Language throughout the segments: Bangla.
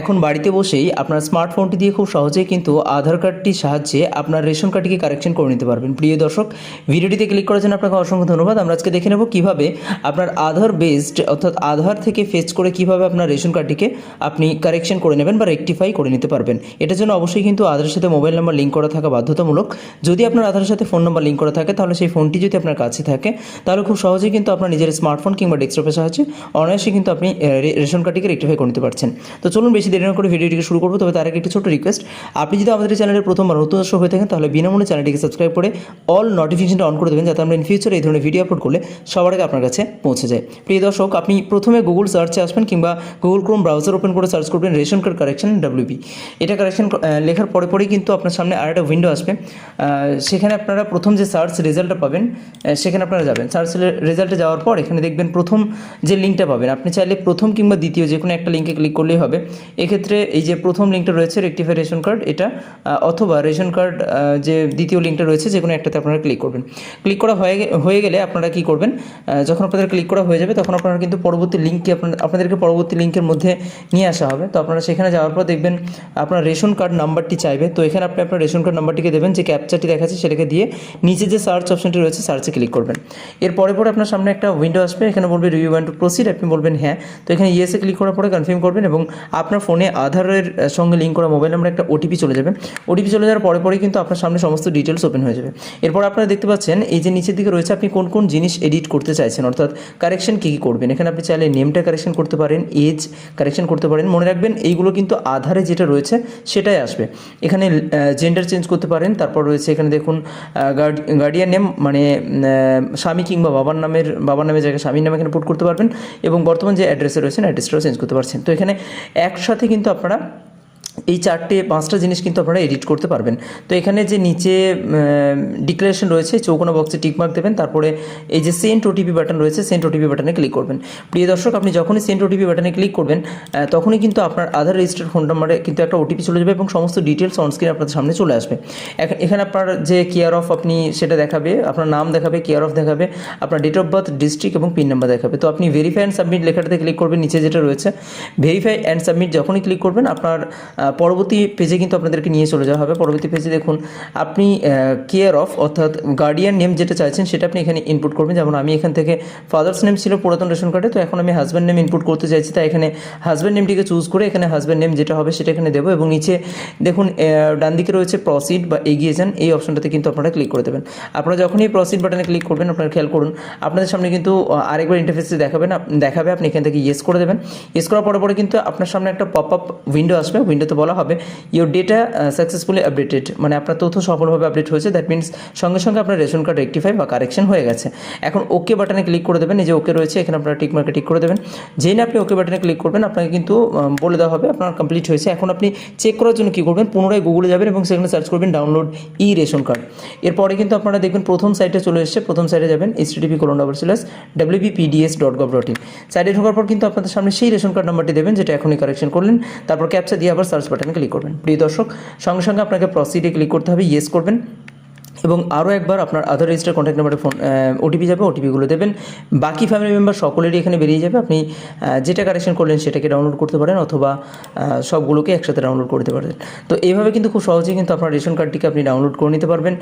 এখন বাড়িতে বসেই আপনার স্মার্টফোনটি দিয়ে খুব সহজেই কিন্তু আধার কার্ডটির সাহায্যে আপনার রেশন কার্ডটিকে কারেকশন করে নিতে পারবেন। প্রিয় দর্শক, ভিডিওটিতে ক্লিক করার জন্য আপনাকে অসংখ্য ধন্যবাদ। আমরা আজকে দেখে নেব কীভাবে আপনার আধার বেসড অর্থাৎ আধার থেকে ফেচ করে কীভাবে আপনার রেশন কার্ডটিকে আপনি কারেকশন করে নেবেন বা রেকটিফাই করে নিতে পারবেন। এটার জন্য অবশ্যই কিন্তু আধারের সাথে মোবাইল নাম্বার লিঙ্ক করা থাকা বাধ্যতামূলক। যদি আপনার আধারের সাথে ফোন নাম্বার লিঙ্ক করা থাকে, তাহলে সেই ফোনটি যদি আপনার কাছে থাকে, তাহলে খুব সহজেই কিন্তু আপনার নিজের স্মার্টফোন কিংবা ডেস্কটপের সাহায্যে অনায়াসে কিন্তু আপনি রেশন কার্ডটিকে রেকটিফাই করে নিতে পারছেন। তো চলুন বেশি দেরি না করে ভিডিওটিকে শুরু করব, তবে তার আগে একটি ছোট্ট রিকোয়েস্ট আপনি যদি আমাদের চ্যানেলের প্রথমবার নতুন দর্শক হয়ে থাকেন, তাহলে বিনামূল্যে চ্যানেলটিকে সাবস্ক্রাইব করে অল নোটিফিকেশনটা অন করে দেবেন, যাতে আমরা ইন ফিউচারে এই ধরনের ভিডিও আপলোড করলে সবার আগে আপনার কাছে পৌঁছে যায়। প্রিয় দর্শক, আপনি প্রথমে গুগল সার্চে আসবেন কিংবা গুগল ক্রোম ব্রাউজার ওপেন করে সার্চ করবেন রেশন কার্ড কারেকশন ডাব্লিউবি এটা কারেকশন লেখার পরে পরেই কিন্তু আপনার সামনে আর একটা উইন্ডো আসবে। সেখানে আপনারা প্রথম যে সার্চ রেজাল্টটা পাবেন সেখানে আপনারা যাবেন। সার্চ রেজাল্টে যাওয়ার পর এখানে দেখবেন প্রথম যে লিঙ্কটা পাবেন, আপনি চাইলে প্রথম কিংবা দ্বিতীয় যে কোনো একটা লিঙ্কে ক্লিক করলেই হবে। এক্ষেত্রে এই যে প্রথম লিঙ্কটা রয়েছে রেক্টিফাই রেশন কার্ড এটা অথবা রেশন কার্ড যে দ্বিতীয় লিঙ্কটা রয়েছে যে কোনো একটাতে আপনারা ক্লিক করবেন। ক্লিক করা হয়ে হয়ে গেলে আপনারা কি করবেন? যখন আপনাদের ক্লিক করা হয়ে যাবে তখন আপনারা কিন্তু পরবর্তী লিঙ্ককে আপনাদেরকে পরবর্তী লিঙ্কের মধ্যে নিয়ে আসা হবে। তো আপনারা সেখানে যাওয়ার পর দেখবেন আপনার রেশন কার্ড নাম্বারটি চাইবে। তো এখানে আপনি আপনার রেশন কার্ড নাম্বারটিকে দেবেন, যে ক্যাপচারটি দেখাচ্ছে সেটাকে দিয়ে নিচে যে সার্চ অপশনটি রয়েছে সার্চে ক্লিক করবেন। এর পরে পরে আপনার সামনে একটা উইন্ডো আসবে, এখানে বলবে রিভিউ ওয়ান টু প্রসিড আপনি বলবেন হ্যাঁ। তো এখানে ইয়েসে ক্লিক করার পরে কনফার্ম করবেন এবং আপনার ফোনে আধারের সঙ্গে লিঙ্ক করা মোবাইল নাম্বার একটা ওটিপি চলে যাবে। ওটিপি চলে যাওয়ার পরে পরেই কিন্তু আপনার সামনে সমস্ত ডিটেলস ওপেন হয়ে যাবে। এরপর আপনারা দেখতে পাচ্ছেন, এই যে নিচের দিকে রয়েছে, আপনি কোন কোন জিনিস এডিট করতে চাইছেন? অর্থাৎ কারেকশন কী কী করবেন? এখানে আপনি চাইলে নেমটা কারেকশন করতে পারেন এজ কারেকশন করতে পারেন। মনে রাখবেন, এইগুলো কিন্তু আধারে যেটা রয়েছে, সেটাই আসবে। এখানে জেন্ডার চেঞ্জ করতে পারেন। তারপর রয়েছে এখানে দেখুন গার্ডিয়ান নেম মানে স্বামী কিংবা বাবার নামের বাবার নামের জায়গায় স্বামীর নাম এখানে পুট করতে পারবেন। এবং বর্তমান যে অ্যাড্রেসে রয়েছেন অ্যাড্রেসটাও চেঞ্জ করতে পারছেন। তো এখানে একসাথে কিন্তু আপনারা এই চারটে, পাঁচটা জিনিস কিন্তু আপনারা এডিট করতে পারবেন। তো এখানে যে নিচে ডিক্লারেশন রয়েছে চৌকোনো বক্সে টিকমার্ক দেবেন, তারপরে এই যে সেন্ট ওটিপি বাটন রয়েছে সেন্ট ওটিপি বাটনে ক্লিক করবেন। প্রিয় দর্শক, আপনি যখনই সেন্ট ওটিপি বাটনে ক্লিক করবেন তখনই কিন্তু আপনার আধার রেজিস্টার্ড ফোন নাম্বারে কিন্তু একটা ওটিপি চলে যাবে এবং সমস্ত ডিটেলস অনস্ক্রিন আপনাদের সামনে চলে আসবে। এখ- এখানে আপনার যে কেয়ার অফ আপনি সেটা দেখাবে, আপনার নাম দেখাবে কেয়ার অফ দেখাবে, আপনার ডেট অফ বার্থ ডিস্ট্রিক্ট এবং পিন নাম্বার দেখাবে। তো আপনি ভেরিফাই অ্যান্ড সাবমিট লেখাটাতে ক্লিক করবেন, নিচে যেটা রয়েছে ভেরিফাই অ্যান্ড সাবমিট যখনই ক্লিক করবেন, আপনার পরবর্তী পেজে কিন্তু আপনাদেরকে নিয়ে চলে যাওয়া হবে। পরবর্তী পেজে দেখুন, আপনি কেয়ার অফ অর্থাৎ গার্ডিয়ান নেম যেটা চাইছেন, সেটা আপনি এখানে ইনপুট করবেন। যেমন আমি এখান থেকে ফাদার্স নেম ছিল পুরাতন রেশন কার্ডে, তো এখন আমি হাজব্যান্ড নেম ইনপুট করতে চাইছি, তাই এখানে হাজব্যান্ড নেমটিকে চুজ করে এখানে হাজব্যান্ড নেম যেটা হবে, সেটা এখানে দেবো। এবং নিচে দেখুন ডান দিকে রয়েছে প্রসিড বা এগিয়ে যান, এই অপশনটাতে কিন্তু আপনারা ক্লিক করে দেবেন। আপনারা যখনই এই প্রসিড বাটনে ক্লিক করবেন, আপনারা খেয়াল করুন, আপনাদের সামনে কিন্তু আরেকবার ইন্টারফেসে দেখাবেন দেখাবে আপনি এখান থেকে ইয়েস করে দেবেন। ইয়েস করার পরে পরে কিন্তু আপনার সামনে একটা পপ আপ উইন্ডো আসবে উইন্ডোতে বলা হবে ইউর ডেটা সাকসেসফুলি আপডেটেড মানে আপনার তথ্য সফলভাবে আপডেট হয়েছে দ্যাট মিনস সঙ্গে সঙ্গে আপনার রেশন কার্ড রেক্টিফাই বা কারেকশন হয়ে গেছে। এখন ওকে বাটনে ক্লিক করে দেবেন, এই যে ওকে রয়েছে, এখানে আপনারা টিক মার্কে টিক করে দেবেন। যেই না আপনি ওকে বাটনে ক্লিক করবেন, আপনাকে কিন্তু বলে দেওয়া হবে, আপনার কমপ্লিট হয়েছে। এখন আপনি চেক করার জন্য কী করবেন, পুনরায় গুগলে যাবেন এবং সেখানে সার্চ করবেন ডাউনলোড ই রেশন কার্ড এরপরে কিন্তু আপনারা দেখবেন প্রথম সাইটে চলে এসেছে, প্রথম সাইটে যাবেন H TP colon double slash WBPDS dot gov dot in সাইটে ঢোকার পর কিন্তু আপনাদের সামনে সেই রেশন কার্ড নাম্বারটি দেবেন, যেটা এখনই কারেকশন করলেন। তারপর ক্যাপচা দিয়ে আবার সার্চ বাটনে ক্লিক করবেন। প্রিয় দর্শক সঙ্গে সঙ্গে আপনাকে প্রসিডে ক্লিক করতে হবে। ইয়েস করবেন। এবং আরও একবার আপনার আধার রেজিস্টার কন্ট্যাক্ট নাম্বারে ফোন ওটিপি যাবে ওটিপিগুলো দেবেন। বাকি ফ্যামিলি মেম্বার সকলেরই এখানে বেরিয়ে যাবে। আপনি যেটা কারেকশন করলেন সেটাকে ডাউনলোড করতে পারেন অথবা সবগুলোকে একসাথে ডাউনলোড করতে পারেন তো এইভাবে কিন্তু খুব সহজেই কিন্তু আপনার রেশন কার্ডটিকে আপনি ডাউনলোড করে নিতে পারবেন।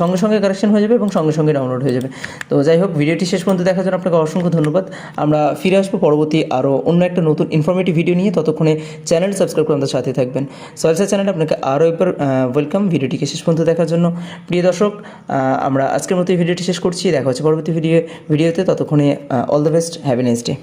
সঙ্গে সঙ্গে কারেকশন হয়ে যাবে এবং সঙ্গে সঙ্গে ডাউনলোড হয়ে যাবে। তো যাই হোক, ভিডিওটি শেষ পর্যন্ত দেখার জন্য আপনাকে অসংখ্য ধন্যবাদ। আমরা ফিরে আসব পরবর্তী আরও অন্য একটা নতুন ইনফরমেটিভ ভিডিও নিয়ে। ততক্ষণে চ্যানেল সাবস্ক্রাইব করে আমাদের সাথে থাকবেন। সলসা চ্যানেলে আপনাকে আরও একবার ওয়েলকাম ভিডিওটিকে শেষ পর্যন্ত দেখার জন্য। প্রিয় দর্শক আমরা আজকের মতো এই ভিডিওটি শেষ করছি। দেখা হচ্ছে পরবর্তী ভিডিও ভিডিওতে। ততক্ষণে all the best have next day